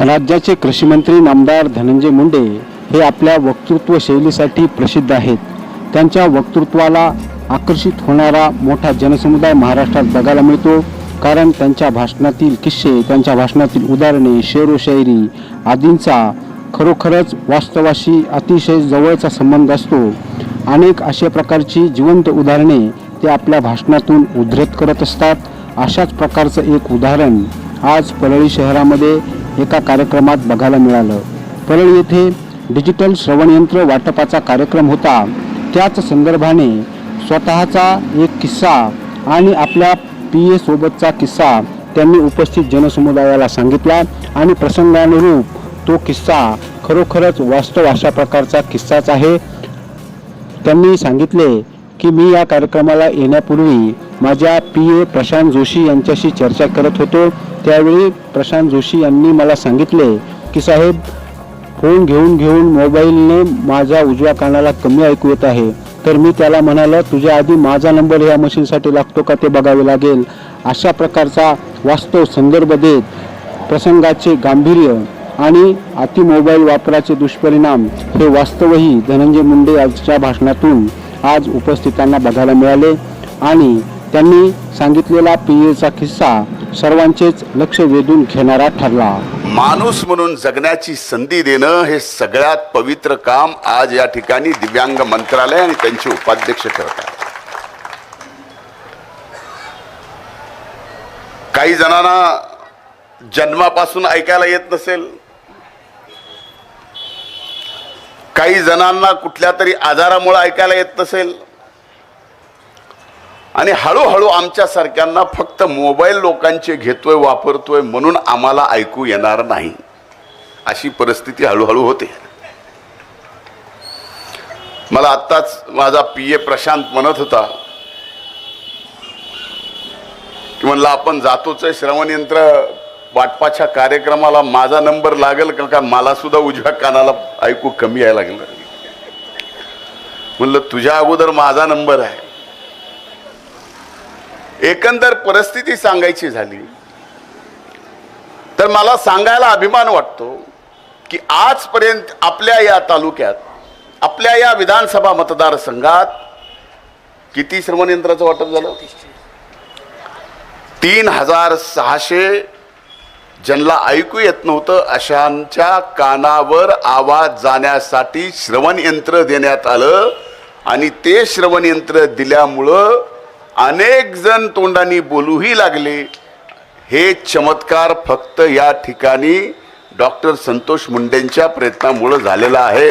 राज्याचे कृषीमंत्री नामदार धनंजय मुंडे हे आपल्या वक्तृत्व शैलीसाठी प्रसिद्ध आहेत. त्यांच्या वक्तृत्वाला आकर्षित होणारा मोठा जनसमुदाय महाराष्ट्रात बघायला मिळतो. कारण त्यांच्या भाषणातील किस्से त्यांच्या भाषणातील उदाहरणे शेरोशायरी आदींचा खरोखरच वास्तवाशी अतिशय जवळचा संबंध असतो. अनेक अशा प्रकारची जिवंत उदाहरणे ते आपल्या भाषणातून उद्धृत करत असतात. अशाच प्रकारचं एक उदाहरण आज परळी शहरामध्ये एका कार्यक्रमात बघायला मिळालं. परळी येथे डिजिटल श्रवणयंत्र वाटपाचा कार्यक्रम होता. त्याच संदर्भाने स्वतःचा एक किस्सा आणि आपल्या पी ए सोबतचा किस्सा त्यांनी उपस्थित जनसमुदायाला सांगितला आणि प्रसंगानुरूप तो किस्सा खरोखरच वास्तव अशा प्रकारचा किस्साच आहे. त्यांनी सांगितले की मी या कार्यक्रमाला येण्यापूर्वी माझ्या पी ए प्रशांत जोशी यांच्याशी चर्चा करत होतो. त्यावेळी प्रशांत जोशी यांनी मला सांगितले की साहेब फोन घेऊन घेऊन मोबाईलने माझ्या उजव्या कानाला कमी ऐकू येत आहे. तर मी त्याला म्हणालं तुझ्या आधी माझा नंबर या मशीनसाठी लागतो का ते बघावे लागेल. अशा प्रकारचा वास्तव संदर्भ देत प्रसंगाचे गांभीर्य आणि अति मोबाईल वापराचे दुष्परिणाम हे वास्तवही धनंजय मुंडे यांच्या भाषणातून आज उपस्थितांना बघायला मिळाले आणि त्यांनी सांगितलेला पीएचा किस्सा सर्वांचेच लक्ष वेधून घेणारा ठरला. माणूस म्हणून जगण्याची संधी देणं हे सगळ्यात पवित्र काम आज या ठिकाणी दिव्यांग मंत्रालय आणि त्यांचे उपाध्यक्ष करतात काही जणांना जन्मापासून ऐकायला येत नसेल. काही जणांना कुठल्या तरी आजारामुळे ऐकायला येत नसेल. आणि हळूहळू आमच्यासारख्यांना फक्त मोबाईल लोकांचे घेतोय वापरतोय म्हणून आम्हाला ऐकू येणार नाही. अशी परिस्थिती हळूहळू होते. मला आत्ताच माझा पी ए प्रशांत म्हणत होता की म्हणलं आपण जातोच आहे वाटपाच्या कार्यक्रमाला माझा नंबर लागेल का? का मला सुद्धा उजव्या कानाला ऐकू कमी यायला लागलं. म्हणलं तुझ्या अगोदर माझा नंबर आहे. एकंदर परिस्थिती सांगायची झाली तर मला सांगायला अभिमान वाटतो की आजपर्यंत आपल्या या तालुक्यात आपल्या या विधानसभा मतदारसंघात किती श्रमणयंत्राचं वाटप झालं? तीन हजार सहाशे ज्यांना ऐकू येत नव्हतं अशांच्या कानावर आवाज जाण्यासाठी श्रवणयंत्र देण्यात आलं आणि ते श्रवणयंत्र दिल्यामुळं अनेक जण तोंडाने बोलूही लागले. हे चमत्कार फक्त या ठिकाणी डॉक्टर संतोष मुंडेंच्या प्रयत्नामुळं झालेला आहे.